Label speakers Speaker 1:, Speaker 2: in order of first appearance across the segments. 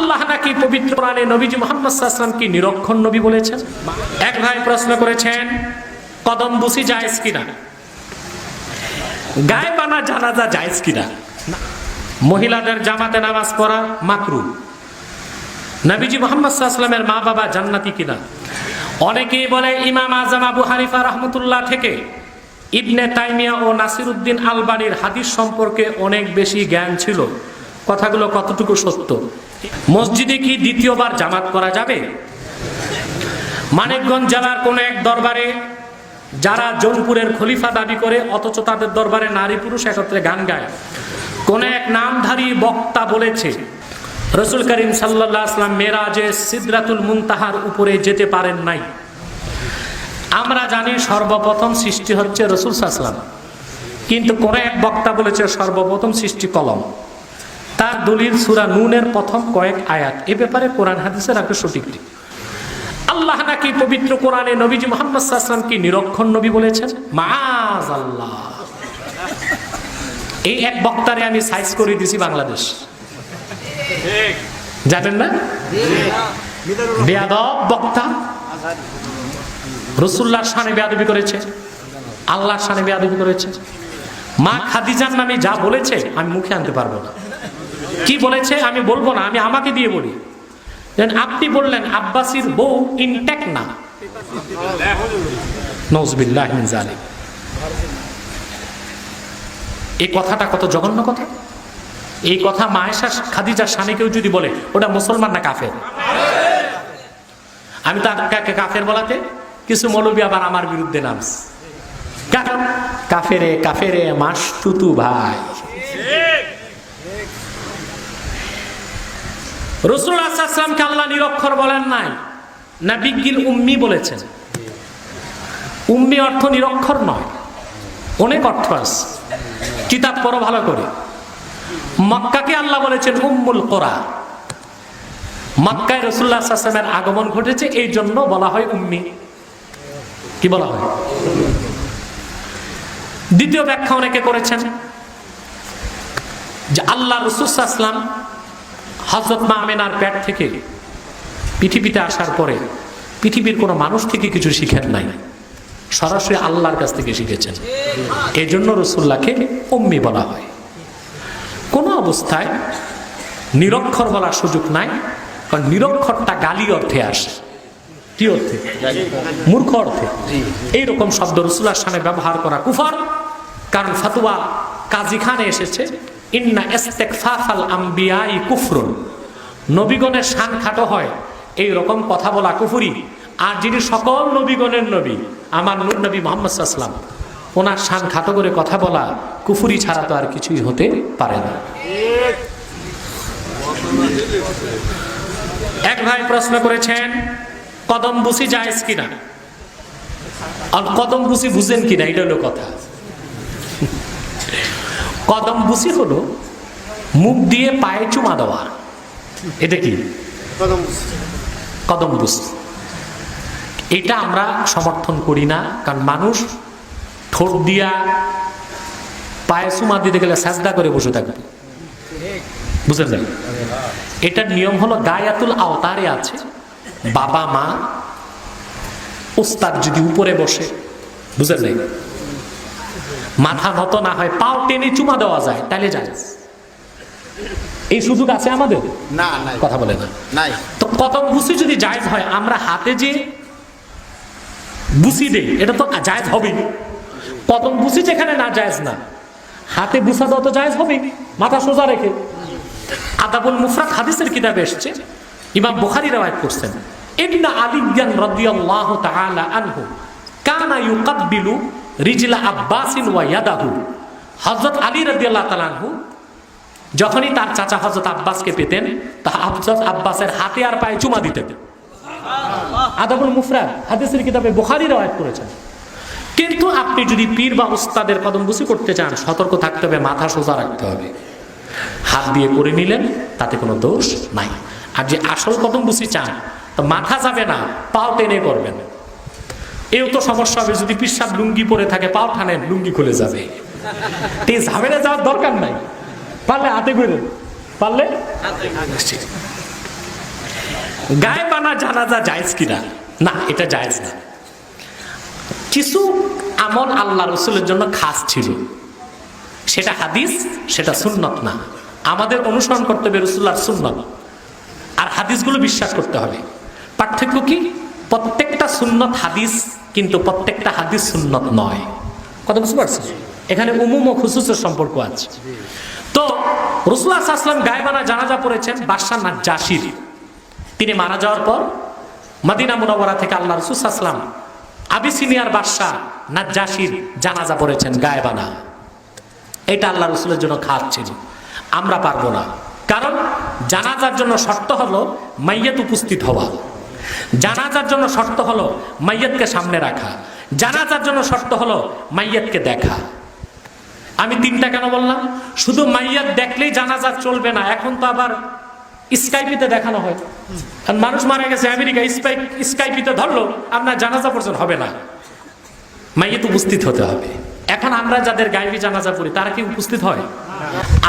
Speaker 1: আল্লাহ নাকি পবিত্র কোরআনে নবীজি মোহাম্মদ কি নিরক্ষণ নবী বলেছেন? এক ভাই প্রশ্ন করেছেন, কদম বুসি জায়েজ কিনা? গায়ে বানা জানাজা জায়েজ কিনা? মহিলাদের জামাতে নামাজ পড়া মাকরু। নবীজি মোহাম্মদ সাল্লামের মা বাবা জান্নাতি কিনা? অনেকেই বলে ইমাম আজম আবু হানিফা রহমতুল্লাহ থেকে ইবনে তাইমিয়া ও নাসিরুদ্দিন আলবানির হাদিস সম্পর্কে অনেক বেশি জ্ঞান ছিল। কথাগুলো কতটুকু সত্য? মসজিদে কি দ্বিতীয়বার জামাত করা যাবে? মানিকগঞ্জ জেলার কোন এক দরবারে যারা জৌনপুরের খলিফা দাবি করে, অথচ তাদের দরবারে নারী পুরুষ একত্রে গান গায়। কোন এক নামধারী বক্তা বলেছে, রসুল করিম সাল্লাহ আসলাম মেরাজে সিদ্রাতুল মুনতাহার উপরে যেতে পারেন নাই। আমরা জানি সর্বপ্রথম সৃষ্টি হচ্ছে রসুল সাসলাম কিন্তু কোন এক বক্তা বলেছে সর্বপ্রথম সৃষ্টি কলম। দলিল সুরা নুনের প্রথম কয়েক আয়াত। এ ব্যাপারে কোরআন হাদিসের একটা সঠিকটি আল্লাহ নাকি পবিত্র কোরআনে নবীজি মোহাম্মদ কি নিরক্ষণ নবী বলেছেন? মাজ আল্লাহ এই এক বক্তারে আমি সাইজ করে দিছি বাংলাদেশ। জানেন না? বেয়াদব বক্তা। রসুল্লাহর সানে বেয়াদবি করেছে। আল্লাহর সানে বেয়াদবি করেছে। মা খাদিজার নামে যা বলেছে, আমি মুখে আনতে পারব না। কি বলেছে আমি বলব না, আমি আমাকে দিয়ে বলি। দেন আপনি বললেন, আব্বাসির বউ ইনটেক না নজবিল্লাহ জালিম। এই কথাটা কত জঘন্য কথা? এই কথা মায়েশা স্বামী কেউ যদি বলে, ওটা মুসলমান না কাফের? আমি তো কাফের বলাতে? কিছু মৌলবী আবার আমার বিরুদ্ধে নামছে। কা- কাফেরে কাফেরে মাস তুতু ভাই। রসুল আসলামকে আল্লাহ নিরক্ষর বলেন নাই, না বিজ্ঞিল উম্মি বলেছেন। উম্মি অর্থ নিরক্ষর নয়, অনেক অর্থ আছে। কিতাব পড়ো ভালো করে। মক্কাকে আল্লাহ বলেছেন উম্মুল কোরআ মক্কায় রসুল্লাহ আসলামের আগমন ঘটেছে, এই জন্য বলা হয় উম্মি। কি বলা হয়? দ্বিতীয় ব্যাখ্যা অনেকে করেছেন, যে আল্লাহ রসুলাম হজরত মা আমেনার পেট থেকে পৃথিবীতে আসার পরে পৃথিবীর কোনো মানুষ থেকে কিছু শিখেন নাই। সরাসরি আল্লাহর কাছ থেকে শিখেছেন। এই জন্য রসুল্লাহকে উম্মি বলা হয়। কোনো অবস্থায় নিরক্ষর বলার সুযোগ নাই, কারণ নিরক্ষরটা গালি অর্থে আসে। কি অর্থে? মূর্খ অর্থে। এইরকম শব্দ রসুল্লাহ সামনে ব্যবহার করা কুফার, কারণ ফাতুয়া কাজী খানে এসেছে। ইন্না ইস্তেকফাফাল আম্বিয়াই কুফরুন। নবীগণের শান খাটো হয়, এই রকম কথা বলা কুফুরি। আর যিনি সকল নবীগণের নবী, আমার নূর নবী মোহাম্মদ ওনার শান খাটো করে কথা বলা কুফুরি ছাড়া তো আর কিছুই হতে পারে না। এক ভাই প্রশ্ন করেছেন, কদম বুসি জায়েজ কিনা? আর কদম বুসি বুঝেন কিনা? এটা হলো কথা। কদম বুসি হলো মুখ দিয়ে পায়ে চুমা দেওয়া। এটা কি? কদম বুসি। এটা আমরা সমর্থন করি না কারণ মানুষ ঠোঁট দিয়া পায়ে চুমা দিতে গেলে সাজদা করে বসে থাকবে। বুঝলেন না? এটার নিয়ম হলো গায়াতুল আওতারে আছে বাবা মা উস্তাদ যদি উপরে বসে বুঝলেন মাথা নত না হয় পাও টেনে চুমা দেওয়া যায় তাহলে যায়। এই সুযোগ আছে আমাদের?
Speaker 2: না নাই।
Speaker 1: কথা বলে না।
Speaker 2: নাই।
Speaker 1: তো কদম বুসি যদি জায়জ হয় আমরা হাতে যে বুসি দেই এটা তো জায়জ হবেই। কদম বুসি যেখানে না জায়জ না। হাতে বুসা দেওয়া তো জায়জ হবেই মাথা সোজা রেখে। আদাবুল মুফরাত হাদিসের কিতাবে এসেছে ইমাম বুখারী রওয়ায়াত করছেন ইবনা আলিয়ান রাদিয়াল্লাহু তাআলা আনহু কানা ইউকাব্বিলু রিজলা আব্বাসিন ওয়া ইয়াদাহু। হযরত আলী রাদিয়াল্লাহু তাআলা আনহু যখনই তার চাচা হজরত আব্বাসকে পেতেন তা হযরত আব্বাসের হাতে আর পায়ে চুমা দিতেন। আদাবুল মুফরাদ হাদিসের কিতাবে বুখারী রওয়ায়াত করেছেন। কিন্তু আপনি যদি পীর বা উস্তাদের কদম বুসি করতে চান সতর্ক থাকতে হবে মাথা সোজা রাখতে হবে। হাত দিয়ে করে নিলেন তাতে কোনো দোষ নাই। আর যে আসল কদম বুসি চান তো মাথা যাবে না পাও টেনে করবেন। এও তো সমস্যা হবে, যদি পিসাব লুঙ্গি পরে থাকে, পাও টানেন লুঙ্গি খুলে যাবে। তে ঝামেলা যাওয়ার দরকার নাই। পারলে হাতে করে পারলে? গায়ে বানা জানাজা জায়েজ কিনা? না, এটা জায়েজ না। কিছু আমল আল্লাহ রসুলের জন্য খাস ছিল। সেটা হাদিস, সেটা সুন্নত না। আমাদের অনুসরণ করতে হবে রসুল্লাহর সুন্নত। আর হাদিসগুলো বিশ্বাস করতে হবে। পার্থক্য কি? প্রত্যেকটা সুন্নত হাদিস কিন্তু প্রত্যেকটা হাদিস সুন্নত নয়। কথা বুঝতে পারছি এখানে উমুম ও খুসুসের সম্পর্ক আছে। তো রসুল্লাহ আসলাম গায়বানা জানাজা পড়েছেন বাদশাহ নাজ্জাসির। তিনি মারা যাওয়ার পর মদিনা মুনওয়ারা থেকে আল্লাহ রসুল আসলাম আবিসিনিয়ার বাদশাহ নাজ্জাসির জানাজা পড়েছেন গায়বানা। এটা আল্লাহ রসুলের জন্য খাত ছিল। আমরা পারব না। কারণ জানাজার জন্য শর্ত হলো মাইয়াত উপস্থিত হওয়া। জানাজার জন্য শর্ত হলো মাইয়াতকে সামনে রাখা। জানাজার জন্য শর্ত হলো মাইয়াতকে দেখা। আমি তিনটা কেন বললাম? শুধু মাইয়াত দেখলেই জানাজা চলবে না, এখন তো আবার স্কাইপিতে দেখানো হয়। কারণ মানুষ মারা গেছে, আমেরিকা স্কাই স্কাইপিতে ধরলো আপনার জানাজা পর্যন্ত হবে না। মাইয়াত উপস্থিত হতে হবে। এখন আমরা যাদের গাইবি জানাজা পড়ি, তারা কি উপস্থিত হয়?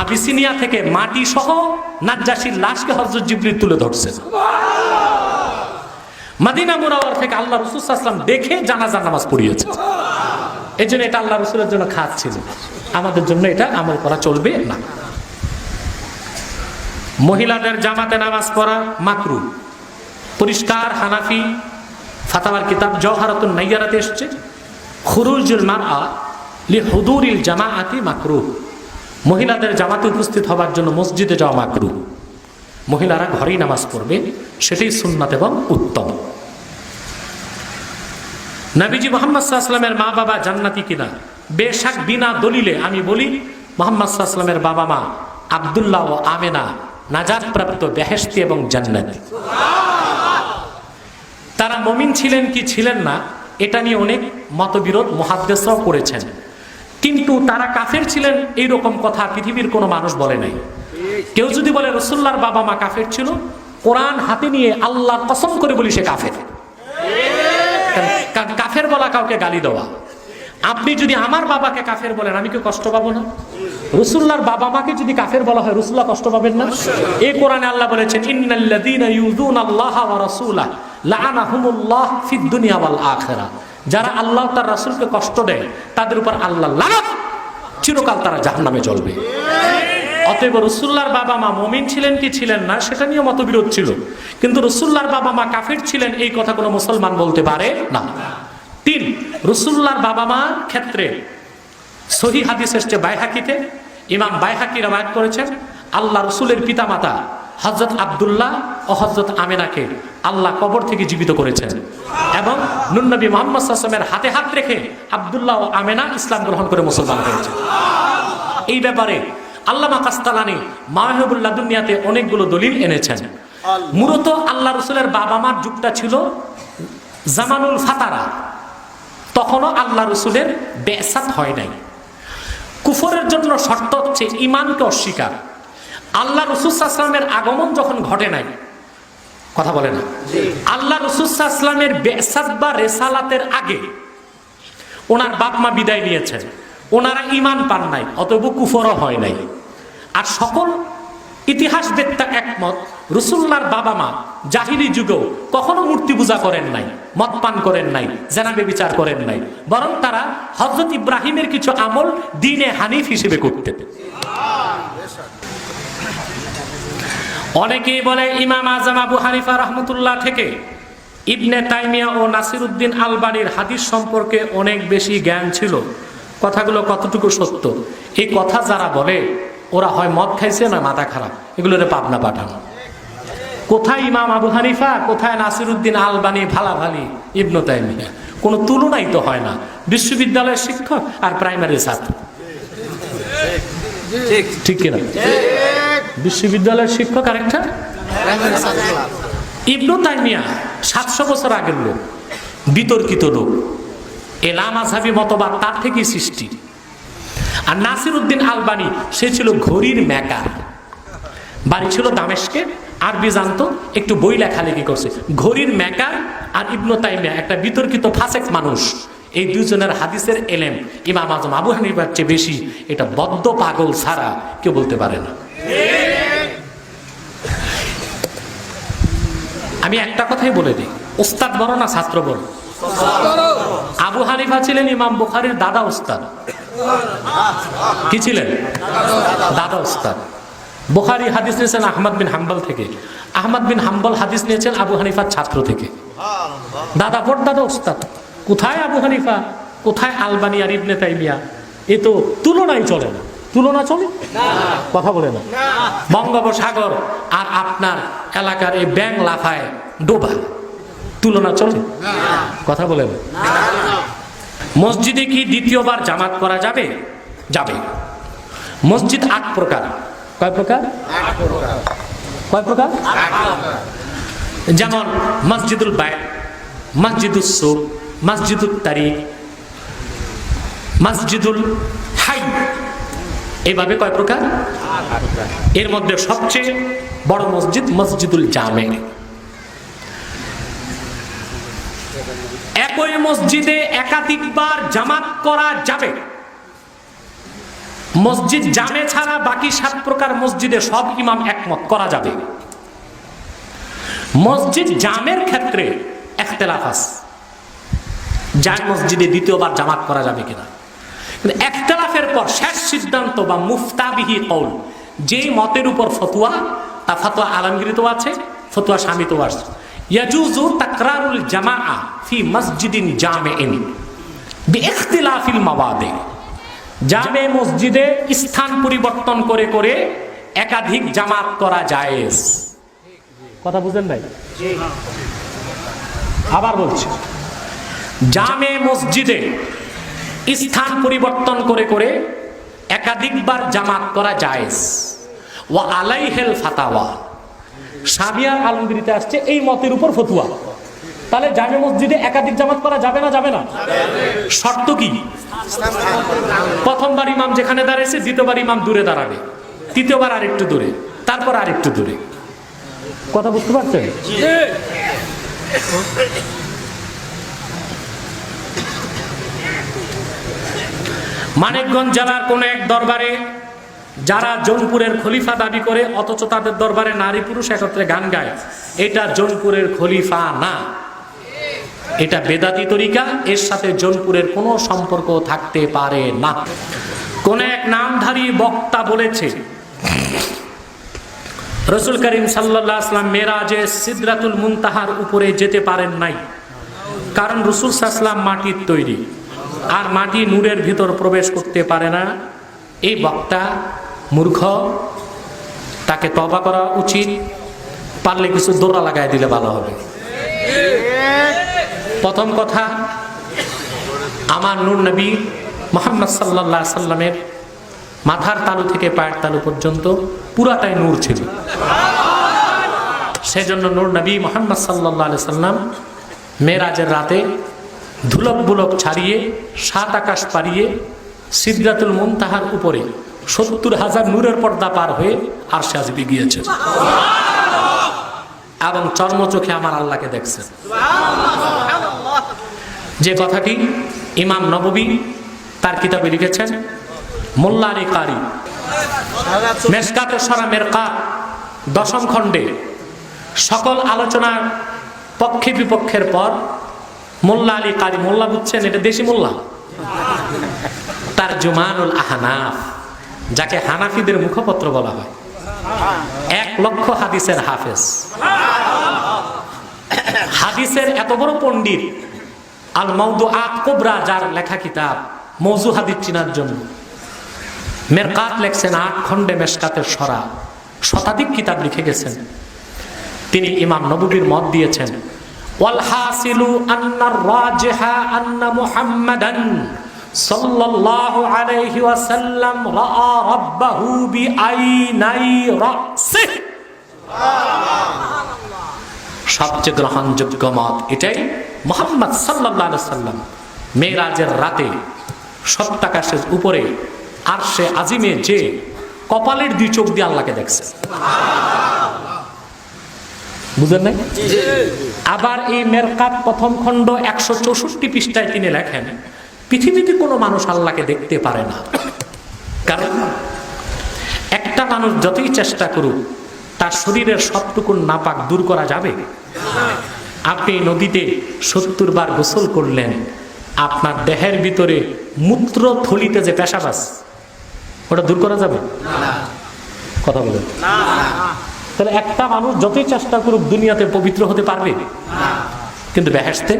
Speaker 1: আবিসিনিয়া থেকে মাটি সহ নাজ্জাসির লাশকে হজরত জিবরিল তুলে ধরছে মাদিনা মুরাওয়ার থেকে আল্লাহ রসুল আসলাম দেখে জানাজার নামাজ পড়িয়েছে। এই জন্য এটা আল্লাহ রসুলের জন্য খাত ছিল। আমাদের জন্য এটা আমল করা চলবে না। মহিলাদের জামাতে নামাজ পড়া মাকরু। পরিষ্কার হানাফি ফাতাওয়ার কিতাব জওহারাতুন নাইয়ারাতে এসছে। খুরুজুল মার লি হুদুরিল জামাআতি মাকরু। মহিলাদের জামাতে উপস্থিত হবার জন্য মসজিদে যাওয়া মাকরু। মহিলারা ঘরেই নামাজ পড়বে, সেটাই সুন্নাত এবং উত্তম। নবীজি মোহাম্মদ সাল্লামের মা বাবা জান্নাতি কিনা? বেশাক বিনা দলিলে আমি বলি, মোহাম্মদ সাল্লামের বাবা মা আবদুল্লাহ ও আমেনা নাজাত প্রাপ্ত বেহেস্তি এবং জান্নাতি। তারা মমিন ছিলেন কি ছিলেন না, এটা নিয়ে অনেক মতবিরোধ মহাদ্দেশরাও করেছেন। কিন্তু তারা কাফের ছিলেন এই রকম কথা পৃথিবীর কোনো মানুষ বলে নাই। কেউ যদি বলে রসুল্লার বাবা মা কাফের ছিল, কোরআন হাতে নিয়ে আল্লাহ কসম করে বলি সে কাফের। কাফের বলা কাউকে গালি দেওয়া। আপনি যদি আমার বাবাকে কাফের বলেন, আমি কি কষ্ট পাবো না? রসুল্লার বাবা মাকে যদি কাফের বলা হয় রসুল্লাহ কষ্ট পাবেন না? এই কোরআনে আল্লাহ বলেছেন যারা আল্লাহ তার রাসূলকে কষ্ট দেয়, তাদের উপর আল্লাহ লানত চিরকাল তারা জাহান্নামে জ্বলবে। অতএব রসুল্লার বাবা মা মমিন ছিলেন কি ছিলেন না, সেটা নিয়ে মতবিরোধ ছিল। কিন্তু রসুল্লার বাবা মা কাফির ছিলেন, এই কথা কোনো মুসলমান বলতে পারে না। তিন রসুল্লার বাবা মা ক্ষেত্রে সহি হাদিস এসছে বাইহাকিতে, ইমাম বাইহাকি রামায়াত করেছেন, আল্লাহ রসুলের পিতামাতা হজরত আবদুল্লাহ ও হজরত আমেনাকে আল্লাহ কবর থেকে জীবিত করেছেন। এবং নুনবী মোহাম্মদ সাসমের হাতে হাত রেখে আবদুল্লাহ ও আমেনা ইসলাম গ্রহণ করে মুসলমান হয়েছে এই ব্যাপারে আল্লামা কাস্তালানি মাহবুল্লাহ দুনিয়াতে অনেকগুলো দলিল এনেছেন। মূলত আল্লাহ রসুলের বাবা মার যুগটা ছিল জামানুল ফাতারা। তখনও আল্লাহ রসুলের বেসাত হয় নাই। কুফরের জন্য শর্ত হচ্ছে ইমানকে অস্বীকার। আল্লাহ রসুলামের আগমন যখন ঘটে নাই কথা বলে না। আল্লাহ রসুলামের বেসাত বা রেসালাতের আগে ওনার বাপ মা বিদায় নিয়েছেন। ওনারা ইমান পান নাই অতএব কুফরও হয় নাই। আর সকল ইতিহাসবেত্তা একমত রসুল্লার বাবা মা জাহিরি যুগেও কখনো মূর্তি পূজা করেন নাই, মদ পান করেন নাই জেনাবে বিচার করেন নাই, বরং তারা হজরত ইব্রাহিমের কিছু আমল দিনে হানিফ হিসেবে করতেন। অনেকেই বলে ইমাম আজম আবু হানিফা রহমতুল্লাহ থেকে ইবনে তাইমিয়া ও নাসির উদ্দিন আলবানির হাদিস সম্পর্কে অনেক বেশি জ্ঞান ছিল। কথাগুলো কতটুকু সত্য? এই কথা যারা বলে ওরা হয় মদ খাইছে না মাথা খারাপ? এগুলোরে পাবনা পাঠানো। কোথায় ইমাম আবু হানিফা? কোথায় নাসির উদ্দিন আলবানি ভালাভালি, ইবনু তাইমিয়া? কোনো তুলনাই তো হয় না। বিশ্ববিদ্যালয়ের শিক্ষক আর প্রাইমারি ছাত্র।
Speaker 2: ঠিক
Speaker 1: কিনা? বিশ্ববিদ্যালয়ের শিক্ষক আরেকটা? ইবনু তাইমিয়া, সাতশো বছর আগের লোক, বিতর্কিত লোক। এলাম আজহাবি মতবাদ তার থেকেই সৃষ্টি। আর নাসির উদ্দিন আলবানি সে ছিল ঘড়ির মেকার বাড়ি ছিল দামেশকে আরবি জানতো একটু বই লেখালেখি করছে। ঘড়ির মেকার আর ইবনু তাইমিয়া একটা বিতর্কিত ফাসেক মানুষ। এই দুজনের হাদিসের এলেম ইমাম আজম আবু হানিফার চেয়ে বেশি। এটা বদ্ধ পাগল ছাড়া কেউ বলতে পারে না। আমি একটা কথাই বলে দিই ওস্তাদ বড় না ছাত্র বড়। আবু হানিফা ছিলেন ইমাম বুখারির দাদা ওস্তাদ। কি ছিলেন? দাদা ওস্তাদ বুখারি হাদিস নিয়েছেন আহমদ বিন হাম্বল থেকে। আহমদ বিন হাম্বল হাদিস নিয়েছেন আবু হানিফার ছাত্র থেকে। দাদা পর দাদা ওস্তাদ, কোথায় আবু হানিফা? কোথায় আলবানি আর ইবনে তাইমিয়া? এ তো তুলনাই চলে না। তুলনা চলে? কথা বলে না। বঙ্গোপসাগর আর আপনার এলাকার এই ব্যাং লাফায় ডোবা। তুলনা চলে? কথা বলে না। মসজিদে কি দ্বিতীয়বার জামাত করা যাবে? যাবে। মসজিদ আট প্রকার। কয় প্রকার? কয় প্রকার? যেমন মসজিদুল বায় মসজিদুল সুর মসজিদুল তারিক মসজিদুল হাই। এভাবে কয় প্রকার? এর মধ্যে সবচেয়ে বড় মসজিদ মসজিদুল জামে। একই মসজিদে একাধিকবার জামাত করা যাবে। মসজিদ জামে ছাড়া বাকি সাত প্রকার মসজিদে সব ইমাম একমত করা যাবে। মসজিদ জামের ক্ষেত্রে একতেলাফ আছে। যার মসজিদে দ্বিতীয়বার জামাত করা যাবে কিনা? কিন্তু একতলাফের পর শেষ সিদ্ধান্ত বা মুফতাবিহি কৌল যে মতের উপর ফতুয়া, তা ফতোয়া আলমগীরিতেও আছে, ফতুয়া স্বামীতেও আছে। ইয়াজুজু তাকরারুল জামাআ ফি মসজিদিন জামিইন বিইখতিলাফিল মাওয়াদি জামে মসজিদে স্থান পরিবর্তন করে করে একাধিক জামাত করা জায়েজ। কথা বুঝেন ভাই? আবার বলছি। জামে মসজিদে স্থান পরিবর্তন করে করে একাধিকবার জামাত করা জায়েজ। ওয়া আলাইহেল ফাতাওয়া। সাবিয়ার আলমগিরিতে আসছে, এই মতের উপর ফতুয়া। তাহলে জামে মসজিদে একাধিক জামাত করা যাবে না যাবে না? শর্ত কি? প্রথমবার ইমাম যেখানে দাঁড়িয়েছে দ্বিতীয়বার ইমাম দূরে দাঁড়াবে। তৃতীয়বার আরেকটু দূরে, তারপর আরেকটু দূরে। কথা বুঝতে পারছেন? মানিকগঞ্জ জেলার কোন এক দরবারে যারা জৌনপুরের খলিফা দাবি করে, অথচ তাদের দরবারে নারী পুরুষ একত্রে গান গায়, এটা জৌনপুরের খলিফা না। এটা বেদাতি তরিকা, এর সাথে জৌনপুরের কোনো সম্পর্ক থাকতে পারে না। কোন এক নামধারী বক্তা বলেছে, রসুল করিম সাল্লাহ আসলাম মেরাজে সিদ্রাতুল মুনতাহার উপরে যেতে পারেন নাই, কারণ রসুল সাহসাল্লাম মাটির তৈরি, আর মাটি নূরের ভিতর প্রবেশ করতে পারে না। এই বক্তা মূর্খ, তাকে তবা করা উচিত, পারলে কিছু দোড়া লাগাই দিলে ভালো হবে। প্রথম কথা, আমার নূর নবী মোহাম্মদ সাল্লাহ সাল্লামের মাথার তালু থেকে পায়ের তালু পর্যন্ত পুরাটাই নূর ছিল। সেজন্য নূর নবী মোহাম্মদ সাল্লাহ সাল্লাম মেয়েরাজের রাতে ধুলক বুলক ছাড়িয়ে, সাত আকাশ পাড়িয়ে সিদ্ধাতুল মুনতাহার উপরে সত্তর হাজার নূরের পর্দা পার হয়ে আর সে আজকে গিয়েছেন এবং চর্মচোখে আমার আল্লাহকে দেখছেন যে কথাটি ইমাম নববী তার কিতাবে লিখেছেন মোল্লা আলী কারি মেসকাতে সরা মেরকা দশম খণ্ডে সকল আলোচনার পক্ষে বিপক্ষের পর মোল্লা আলী কারি মোল্লা বুঝছেন এটা দেশি মোল্লা। তার জুমানুল আহনাফ। যাকে হানাফিদের মুখপত্র বলা হয়। এক লক্ষ হাদিসের হাফেজ। হাদিসের এত বড় পণ্ডিত আল মৌদু আত কোবরা, যার লেখা কিতাব মৌজু হাদিস চিনার জন্য। মেরকাত লেখছেন আট খণ্ডে মেশকাতের সরা। শতাধিক কিতাব লিখে গেছেন। তিনি ইমাম নবীর মত দিয়েছেন ওয়ালহাসিলু আন্নার রাজিহা আন্না মুহাম্মাদান। সাল্লাল্লাহু আলাইহি ওয়াসাল্লাম রাআ রাব্বাহু বিআইনাই রাসিহ। সবচেয়ে গ্রহণযোগ্য মত এটাই মোহাম্মদ সাল্লাহ সাল্লাম মেয়েরাজের রাতে সপ্তাকাশের উপরে আর সে আজিমে যে কপালের দুই চোখ দিয়ে আল্লাহকে দেখছে। বুঝলেন নাই? আবার এই মেরকাত প্রথম খণ্ড একশো চৌষট্টি পৃষ্ঠায় তিনি লেখেন পৃথিবীতে কোনো মানুষ আল্লাহকে দেখতে পারে না। কারণ একটা মানুষ যতই চেষ্টা করুক, তার শরীরের সবটুকুন নাপাক দূর করা যাবে। আপনি নদীতে সত্তর বার গোসল করলেন, আপনার দেহের ভিতরে মূত্র থলিতে যে পেশাব আছে ওটা দূর করা যাবে? কথা বলেন। তাহলে একটা মানুষ যতই চেষ্টা করুক, দুনিয়াতে পবিত্র হতে পারবে। কিন্তু বেহেসতে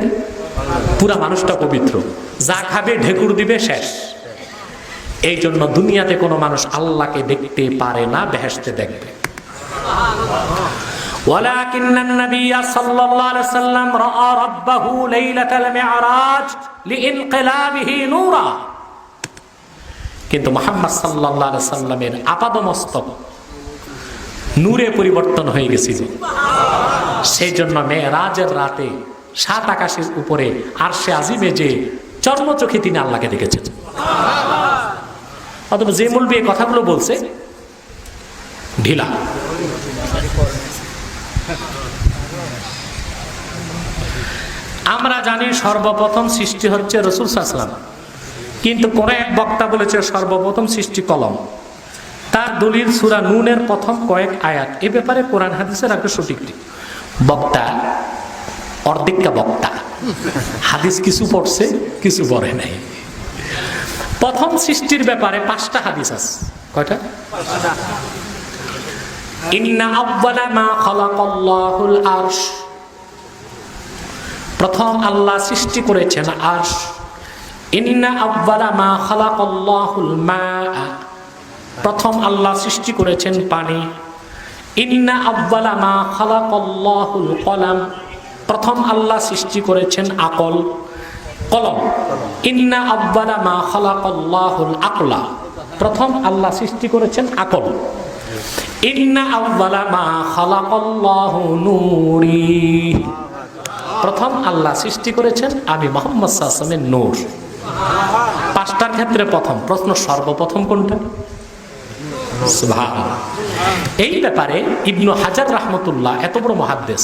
Speaker 1: পুরা মানুষটা পবিত্র যা খাবে ঢেকুর দিবে শেষ এই জন্য দুনিয়াতে কোনো মানুষ আল্লাহকে দেখতে পারে না বেহেসতে দেখবে ولكن النبي صلى الله عليه وسلم رأى ربه ليلة المعراج لإنقلابه نورا কিন্তু মোহাম্মদ সাল্লাহ সাল্লামের আপাদমস্তক নূরে পরিবর্তন হয়ে গেছিল সেই জন্য মেয়েরাজের রাতে সাত আকাশের উপরে আর সে আজিমে যে চর্মচোখে তিনি আল্লাহকে দেখেছেন। অথবা যে মূলবি এই কথাগুলো বলছে, ঢিলা। আমরা জানি সর্বপ্রথম সৃষ্টি হচ্ছে রসুল সাসলাম কিন্তু পরে এক বক্তা বলেছে সর্বপ্রথম সৃষ্টি কলম। তার দলিল সুরা নুনের প্রথম কয়েক আয়াত। এ ব্যাপারে কোরআন হাদিসের একটা সঠিকটি বক্তা অর্ধেকটা বক্তা। হাদিস কিছু পড়ছে, কিছু পড়ে নাই। প্রথম সৃষ্টির ব্যাপারে পাঁচটা হাদিস আছে। কয়টা? প্রথম আল্লাহ সৃষ্টি করেছেন আরশ। প্রথম আল্লাহ সৃষ্টি করেছেন পানি। ইন্না আব্বালা মা খালাকাল্লাহুল কলাম। প্রথম আল্লাহ সৃষ্টি করেছেন আকল, কলম। ইন্না আব্বালা মা খালাকাল্লাহুল আকলা। প্রথম আল্লাহ সৃষ্টি করেছেন আকল। ইন্না আব্বালা মা খালাকাল্লাহু নূরি। প্রথম আল্লাহ সৃষ্টি করেছেন আমি মোহাম্মদ সাল্লামের নূর। পাঁচটার ক্ষেত্রে প্রথম, প্রশ্ন সর্বপ্রথম কোনটা। এই ব্যাপারে ইবনু হাজার রহমতুল্লাহ, এত বড় মহাদ্দেশ।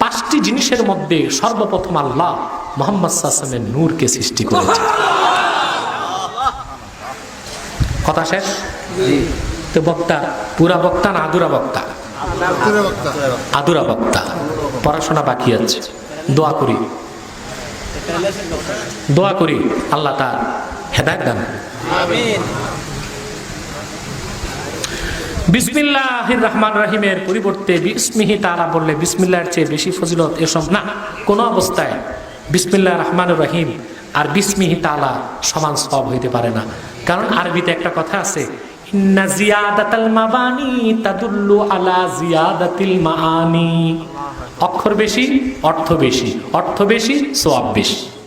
Speaker 1: পাঁচটি জিনিসের মধ্যে সর্বপ্রথম আল্লাহ মোহাম্মদ সাসমের নূরকে সৃষ্টি করেছে কথা শেষ? তো বক্তা পুরা বক্তা না আদুরা বক্তা? আদুরা বক্তা। পড়াশোনা বাকি আছে। দোয়া করি। দোয়া করি আল্লাহ তার হেদায়ত দান। বিসমিল্লাহির রহমান রহিমের পরিবর্তে বিসমিহি তারা বললে বিসমিল্লার চেয়ে বেশি ফজিলত এসব না। কোনো অবস্থায় বিসমিল্লাহ রহমান রহিম আর বিসমিহি তালা সমান সব হইতে পারে না। কারণ আরবিতে একটা কথা আছে অক্ষর বেশি, অর্থ বেশি অর্থ বেশি সোয়াব বেশি।